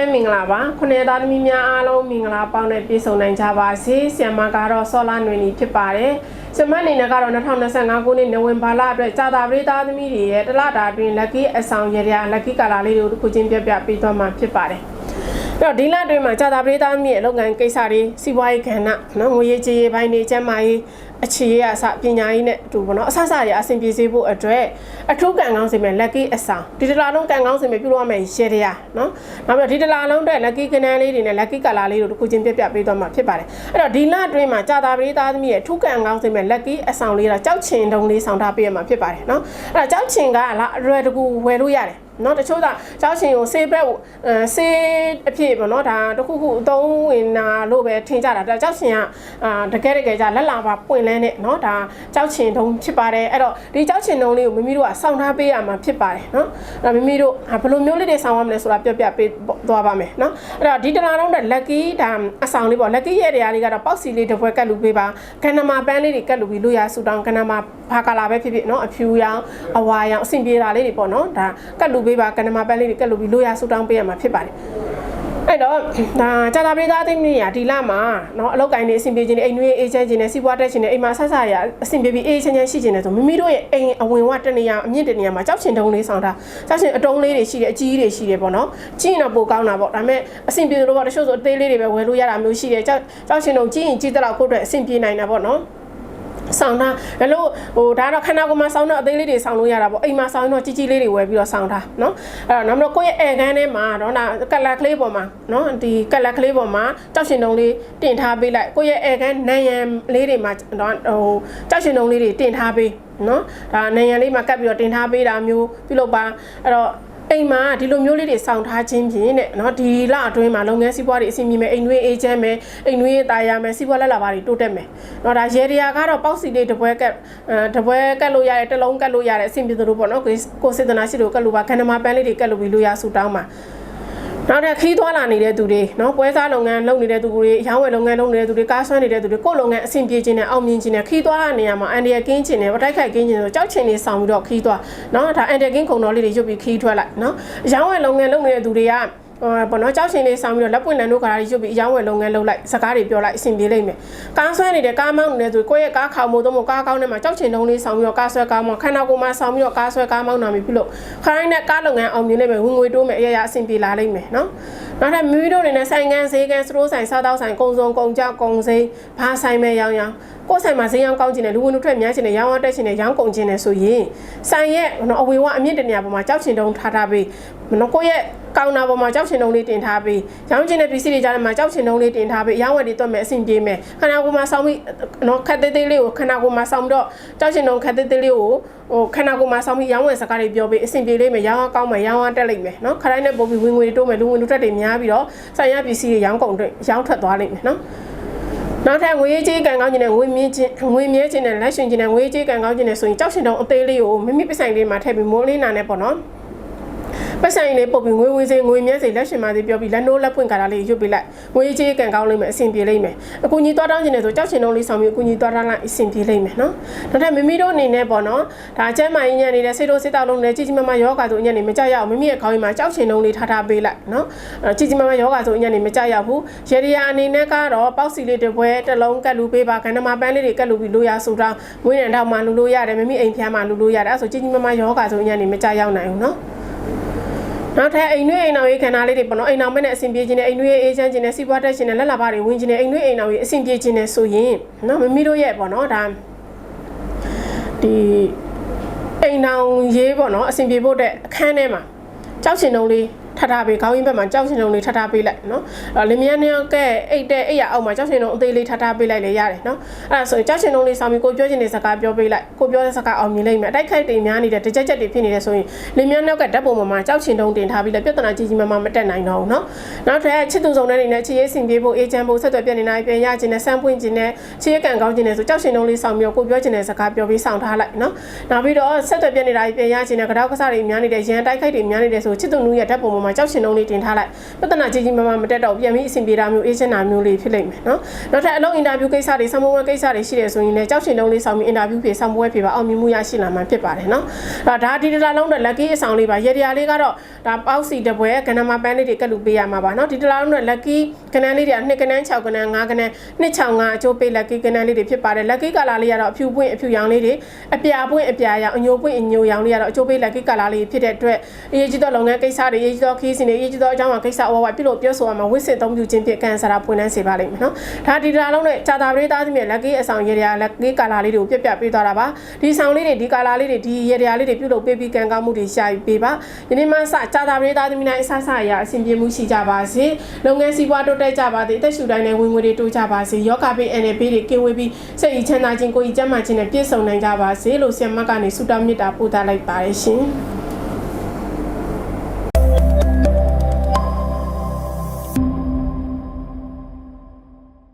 င်္ဂလာပါခုနှစ်သားသမီးများအားလုံးမင်္ဂလာပေါင်းနဲ့ပြည့်စုံနိုင်ကြပါစေဆီယမကတော့ဆောလာနွေနီဖြစ်ပါတယ်စမတ်အနေနဲ့ကတော့2025ခုနှစ်နိုဝင်ဘာလအတွက်ကြာတာပရိသတ်သမီးတွေရဲ့တလတာအတွင်း lucky အဆောင်ရရ lucky ကာလာလေးတွေကိုတစ်ခုချင်းပြပြပေးသွားမှာဖြစ်ပါတယ် အဲ့တော့ဒီလအတွင်းမှာကြာတာပရိသတ်သမီးရဲ့အလုပ်ငန်းကိစ္စတွေစီးပွားရေးကဏ္ဍနော်ငွေရေးကြေးရေးပိုင်းတွေကျန်းမာရေးအခြေရအစပညာရေးနဲ့အတူပေါ့နော်အဆအစရအဆင်ပြေစေဖို့အတွက်အထူးကံကောင်းစေမဲ့ lucky အဆောင်ဒီတလားလုံးကံကောင်းစေမဲ့ပြုလုပ်ရမယ့်ရေတရာနော်နောက်ပြီးတော့ဒီတလားလုံးအတွက် lucky ကနန်းလေးတွေနဲ့ lucky color လေးတို့တစ်ခုချင်းပြပြပေးသွားမှာဖြစ်ပါတယ်အဲ့တော့ဒီလအတွင်းမှာကြာတာပရိသတ်သမီးရဲ့အထူးကံကောင်းစေမဲ့ lucky အဆောင်လေးတော့ကြောက်ချင်တုံလေးဆောင်ထားပေးရမှာဖြစ်ပါတယ်နော်အဲ့တော့ကြောက်ချင်ကလာအရွယ်တကူဝယ်လို့ရတယ် နော်တချို့ကကြောက်ချင်ကိုဆေးဘက်အဲဆေးအဖြစ်ပေါ့နော်ဒါတခုခုအသုံးဝင်တာလို့ပဲထင်ကြတာဒါကြောက်ချင်ကအာတကယ်တကယ်ကြလက်လာပါပွင့်လဲနဲ့နော်ဒါကြောက်ချင်တုံးဖြစ်ပါတယ်အဲ့တော့ဒီကြောက်ချင်တုံးလေးကိုမိမိတို့ကစောင့်ထားပေးရမှာဖြစ်ပါတယ်နော်အဲ့တော့မိမိတို့ဘယ်လိုမျိုးလေးတွေစောင့်ရမလဲဆိုတာပြောပြပေးသွားပါမယ်နော်အဲ့တော့ဒီတလားတော့တဲ့ lucky ဒါအဆောင်လေးပေါ့ lucky ရဲ့တရားလေးကတော့ပေါက်စီလေးတစ်ပွဲကတ်လူပေးပါခန္ဓာမှာပန်းလေးတွေကတ်လူပြီးလို့ရဆူတောင်းခန္ဓာမှာဘာကလာပဲဖြစ်ဖြစ်နော်အဖြူရောင်အဝါရောင်အဆင်ပြေတာလေးတွေပေါ့နော်ဒါကတ်လူပေးပါခန္ဓာမှာပန်းလေးတွေကတ်လူပြီးလို့ရဆူတောင်းပေးရမှာဖြစ်ပါတယ်အဲ့တော့ဒါကြာတာပရိသတ်သိမ့်နေရဒီလမှာเนาะအလောက်ကိုင်းနေအဆင်ပြေခြင်းနဲ့အိမ်နွေးအေးချမ်းခြင်းနဲ့စီးပွားတက်ခြင်းနဲ့အိမ်မှာဆက်ဆရအဆင်ပြေပြီးအေးချမ်းချမ်းရှိခြင်းနဲ့ဆိုမိမိတို့ရဲ့အိမ်အဝင်ဝတနေရအမြင့်တနေရမှာကြောက်ချင်တုံးလေးဆောင်တာကြောက်ချင်အတုံးလေးတွေရှိတယ်အကြီးတွေရှိတယ်ပေါ့နော်ကြည့်ရင်တော့ပိုကောင်းတာပေါ့ဒါပေမဲ့အဆင်ပြေလို့ပေါ့တချို့ဆိုအသေးလေးတွေပဲဝယ်လို့ရတာမျိုးရှိတယ်ကြောက်ကြောက်ချင်တုံးကြည့်ရင်ကြည့်တဲ့လောက်ကိုယ့်အတွက်အဆင်ပြေနိုင်တာပေါ့နော် ဆောင်းထားဒါလို့ဟိုဒါတော့ခန္ဓာကိုယ်မှာဆောင်းတော့အသေးလေးတွေဆောင်းလို့ရတာပေါ့အိမ်မှာဆောင်းတော့ကြီးကြီးလေးတွေဝယ်ပြီးတော့ဆောင်းထားနော်အဲ့တော့နောက်ပြီးတော့ကိုယ့်ရဲ့အဲကန်းထဲမှာတော့ဒါကလက်ကလေးပေါ်မှာနော်ဒီကလက်ကလေးပေါ်မှာတောက်ရှင်တုံးလေးတင်ထားပေးလိုက်ကိုယ့်ရဲ့အဲကန်းနံရံလေးတွေမှာတော့ဟိုတောက်ရှင်တုံးလေးတွေတင်ထားပေးနော်ဒါနံရံလေးမှာကပ်ပြီးတော့တင်ထားပေးတာမျိုးပြုလုပ်ပါအဲ့တော့ အိမ်မှာဒီလိုမျိုးလေးတွေစောင့်ထားခြင်းဖြင့်တဲ့နော်ဒီလအတွင်းမှာလုပ်ငန်းစီးပွားတွေအဆင်ပြေမယ်အိမ်တွင်းအေဂျင့်မယ်အိမ်တွင်းရေးတာယာမယ်စီးပွားလက်လာပါတွေတိုးတက်မယ်နော်ဒါရေဒီယာကတော့ပေါက်စီလေးတပွဲကက်အဲတပွဲကက်လို့ရတယ်တစ်လုံးကက်လို့ရတယ်အဆင်ပြေသလိုပေါ့နော်ကိုကိုစေတနာရှိလို့ကက်လို့ပါခန္ဓာမပန်းလေးတွေကက်လို့ပြီးလို့ရဆူတောင်းပါ နောက်တဲ့ခီးသွားလာနေတဲ့သူတွေနော်ပွဲစားလုပ်ငန်းလုပ်နေတဲ့သူတွေရောင်းဝယ်လုပ်ငန်းလုပ်နေတဲ့သူတွေကားဆွမ်းနေတဲ့သူတွေကိုယ်လုပ်ငန်းအဆင်ပြေခြင်းနဲ့အောင်မြင်ခြင်းနဲ့ခီးသွားလာနေရမှာအန်ဒီယာကင်းခြင်းနဲ့တိုက်ခိုက်ကင်းခြင်းဆိုကြောက်ချင်နေဆောင်ပြီးတော့ခီးသွားနော်ဒါအန်ဒီယာကင်းခုံတော်လေးတွေရုပ်ပြီးခီးထွက်လိုက်နော်ရောင်းဝယ်လုပ်ငန်းလုပ်နေတဲ့သူတွေကဟို ဘောနော်ကြောက်ရှင်လေးဆောင်ပြီးတော့လက်ပွင့်လန်တို့ကရာကြီးရုပ်ပြီးအယောင်းဝယ်လုပ်ငန်းလုပ်လိုက်စကားတွေပြောလိုက်အဆင်ပြေလိမ့်မယ်ကားဆွဲနေတဲ့ကားမောင်းနေတဲ့ဆိုကိုယ့်ရဲ့ကားခေါမို့တော့မကားကောင်းတဲ့မှာကြောက်ချင်တုံးလေးဆောင်ပြီးတော့ကားဆွဲကားမောင်းခန္ဓာကိုယ်မှာဆောင်ပြီးတော့ကားဆွဲကားမောင်းနာမည်ပြုလို့ခိုင်းတဲ့ကားလုပ်ငန်းအောင်မြင်လိမ့်မယ်ဝင်ငွေတိုးမယ်အရာရာအဆင်ပြေလာလိမ့်မယ်နော်နောက်ထပ်မိမိတို့အနေနဲ့ဆိုင်ကန်ဈေးကန်စတိုးဆိုင်စားတောက်ဆိုင်ကုံစုံကုံကြောက်ကုံစိမ်းဘာဆိုင်မဲ့ရောင်းရောင်းကိုယ်ဆိုင်မှာဈေးရောင်းကောင်းခြင်းနဲ့လူဝင်လူထွက်များခြင်းနဲ့ရောင်းအောင်တက်ခြင်းနဲ့ရောင်းကုန်ခြင်းနဲ့ဆိုရင်ဆိုင်ရဲ့အဝေဝအမြင့်တနေရာပေါ်မှာကြောက်ချင်တုံးထားထားပြီး နော်ကိုယ့်ရဲ့ကောင်နာပေါ်မှာကြောက်ချင်တုံးလေးတင်ထားပြီးရောင်းချင်တဲ့ပစ္စည်းတွေကြားထဲမှာကြောက်ချင်တုံးလေးတင်ထားပြီးရောင်းဝယ်တွေတွက်မယ်အဆင်ပြေမယ်ခန္ဓာကိုယ်မှာစောင်းပြီးနော်ခက်သေးသေးလေးကိုခန္ဓာကိုယ်မှာစောင်းပြီးတော့ကြောက်ချင်တုံးခက်သေးသေးလေးကိုဟိုခန္ဓာကိုယ်မှာစောင်းပြီးရောင်းဝယ်စကားတွေပြောပြီးအဆင်ပြေလေးမယ်ရောင်းအောင်ကောင်းမယ်ရောင်းအောင်တက်လိမ့်မယ်နော်ခရိုင်းနဲ့ပုံပြီးဝင်ငွေတွေတိုးမယ်လူဝင်လူထွက်တွေများပြီးတော့ဆိုင်ရပစ္စည်းတွေရောင်းကုန်တွေရောင်းထွက်သွားလိမ့်မယ်နော်နောက်ထပ်ငွေကြေးကံကောင်းခြင်းနဲ့ငွေမြင့်ခြင်းငွေမြဲခြင်းနဲ့လက်ရှင်ခြင်းနဲ့ငွေကြေးကံကောင်းခြင်းနဲ့ဆိုရင်ကြောက်ရှင်တုံးအသေးလေးကိုမိမိပဆိုင်လေးမှာထည့်ပြီးမိုးလေးနာနဲ့ပေါ့နော် ပတ်ဆိုင်လေးပုတ်ပြီးငွေဝင်စေငွေမြဲစေလက်ရှင်ပါစေပြောပြီးလက်နိုးလက်ပွင့်ကာတာလေးရွတ်ပေးလိုက်ငွေကြေးကန်ကောင်းလိမ့်မယ်အဆင်ပြေလိမ့်မယ်အကူကြီးသွားတောင်းခြင်းနဲ့ဆိုကြောက်ရှင်လုံးလေးဆောင်ပြီးအကူကြီးသွားတောင်းလိုက်အဆင်ပြေလိမ့်မယ်နော်နောက်ထပ်မိမိတို့အနေနဲ့ပေါ့နော်ဒါကျမ်းမာရေးညံ့နေတဲ့စိတ်တို့စိတ်တောက်လုံးနဲ့ကြီးကြီးမားမားယောဂါဆိုညံ့နေမကြရအောင်မိမိရဲ့ခေါင်းရင်းမှာကြောက်ရှင်လုံးလေးထားထားပေးလိုက်နော်ကြီးကြီးမားမားယောဂါဆိုညံ့နေမကြရဘူးရေဒီယာအနေနဲ့ကတော့ပေါက်စီလေးတစ်ပွဲတစ်လုံးကတ်လူပေးပါခန္ဓာမှာပန်းလေးတွေကတ်လူပြီးလို့ရဆူတောင်းငွေရံတောက်မှာလူလို့ရတယ်မိမိအိမ်ဖျားမှာလူလို့ရတယ်အဲဆိုကြီးကြီးမားမားယောဂါဆိုညံ့နေမကြရောက်နိုင်ဘူးနော် နောက်ထပ်အိမ်နှွေးအိမ်အောင်ရေးခန္ဓာလေးတွေပေါ့နော်အိမ်အောင်မဲ့နဲ့အဆင်ပြေခြင်းနဲ့အိမ်နှွေးအေးချမ်းခြင်းနဲ့စီးပွားတက်ခြင်းနဲ့လက်လာပါတွေဝင်ခြင်းနဲ့အိမ်နှွေးအိမ်အောင်ရေးအဆင်ပြေခြင်းနဲ့ဆိုရင်နော်မမီတို့ရဲ့ပေါ့နော်ဒါဒီအိမ်အောင်ရေးပေါ့နော်အဆင်ပြေဖို့တဲ့အခန်းထဲမှာကြောက်ချင်တုံးလေး ထထားပေးခေါင်းရင်းဘက်မှာကြောက်ရှင်တုံးလေးထထားပေးလိုက်နော်အဲလင်မယားနှစ်ယောက်ကအိတ်တဲ့အိတ်ရအောက်မှာကြောက်ရှင်တုံးအသေးလေးထထားပေးလိုက်လေရတယ်နော်အဲဒါဆိုရင်ကြောက်ရှင်တုံးလေးဆောင်ပြီးကိုပြောချင်တဲ့စကားပြောပေးလိုက်ကိုပြောတဲ့စကားအောင်မြင်လိမ့်မယ်အတိုက်ခိုက်တွေများနေတဲ့တကြက်ကြက်တွေဖြစ်နေတယ်ဆိုရင်လင်မယားနှစ်ယောက်ကဓာတ်ပုံပေါ်မှာကြောက်ရှင်တုံးတင်ထားပြီးလိုက်ပြဿနာကြီးကြီးမားမားမတက်နိုင်တော့ဘူးနော်နောက်ထပ်ချစ်သူဆောင်တဲ့အနေနဲ့ချစ်ရေးစင်ပြေဖို့အေဂျင့်ဖို့ဆက်သွယ်ပြနေနိုင်ပြန်ရခြင်းနဲ့စမ်းပွင့်ခြင်းနဲ့ချစ်ရေးကန်ကောင်းခြင်းနဲ့ဆိုကြောက်ရှင်တုံးလေးဆောင်ပြီးတော့ကိုပြောချင်တဲ့စကားပြောပြီးဆောင်ထားလိုက်နော်နောက်ပြီးတော့ဆက်သွယ်ပြနေတာပြန်ရခြင်းနဲ့ကြောက်ကစားတွေများနေတဲ့ရန်တိုက်ခိုက်တွေများနေတဲ့ဆိုချစ်သူနူးရဲ့ဓာတ်ပုံပေါ်ပေါ်မှာကြောက်ရှင်လုံးလေးတင်ထားလိုက်ပြဿနာကြီးကြီးမားမားမတက်တော့ပြန်ပြီးအဆင်ပြေတာမျိုးအေးချမ်းတာမျိုးလေးဖြစ်လိမ့်မယ်နော်နောက်ထပ်အလုံးအင်တာဗျူးကိစ္စတွေဆံမဝဲကိစ္စတွေရှိတယ်ဆိုရင်လည်းကြောက်ရှင်လုံးလေးဆောင်ပြီးအင်တာဗျူးဖြေဆံမဝဲဖြေပါအောင်မြင်မှုရရှိလာမှာဖြစ်ပါတယ်နော်ဒါဒါဒီတလားလုံးတဲ့ lucky အဆောင်လေးပါရေဒီယာလေးကတော့ဒါပေါက်စီတပွဲကနမပန်းလေးတွေကတ်လူပေးရမှာပါနော်ဒီတလားလုံးတဲ့ lucky ကနန်းလေးတွေက2ကနန်း6ကနန်း5ကနန်း265အကျိုးပေး lucky ကနန်းလေးတွေဖြစ်ပါတယ် lucky ကလာလေးကတော့အဖြူပွင့်အဖြူရောင်လေးတွေအပြာပွင့်အပြာရောင်အညိုပွင့်အညိုရောင်လေးကတော့အကျိုးပေး lucky ကလာလေးဖြစ်တဲ့အတွက်အရေးကြီးသောလုပ်ငန်းကိစ္စတွေအရေးကြီးသောခီးစဉ်တွေအရေးကြီးသောအကြောင်းအရာကိစ္စအဝဝပြုလို့ပြောဆိုရမှာဝစ်စစ်သုံးပြုခြင်းဖြင့်ကန်ဆာတာပွင့်နှန်းစေပါလိမ့်မယ်နော်ဒါဒီတလားလုံးနဲ့ဂျာတာပရိသတ်သမီး lucky အဆောင်ရေဒီယာ lucky ကလာလေးတွေကိုပြက်ပြပေးသွားတာပါဒီဆောင်လေးတွေဒီကလာလေးတွေဒီရေဒီယာလေးတွေပြုလုပ်ပေးပြီးကန်ကောင်းမှုတွေရှာယူပေးပါယနေ့မှစဂျာတာပရိသတ်သမီးတိုင်းအဆဆအရာအဆင်ပြေမှုရှိကြပါစေလုပ်ငန်းစီးပွားတိုးတက်ကြပါစေအသက်ရှူတိုင်းနဲ့ဝင်ငွေတွေတိုးကြပါစေယောဂဘေးအန်နယ်ဘေးတွေကင်းဝေးပြီးစိတ်ဤချမ်းသာခြင်းကိုယ်ဤကျန်းမာခြင်းနဲ့ပြည့်စုံနိုင်ကြပါစေလို့ဆရာမကနေဆုတောင်းမေတ္တာပို့သလိုက်ပါတယ်ရှင်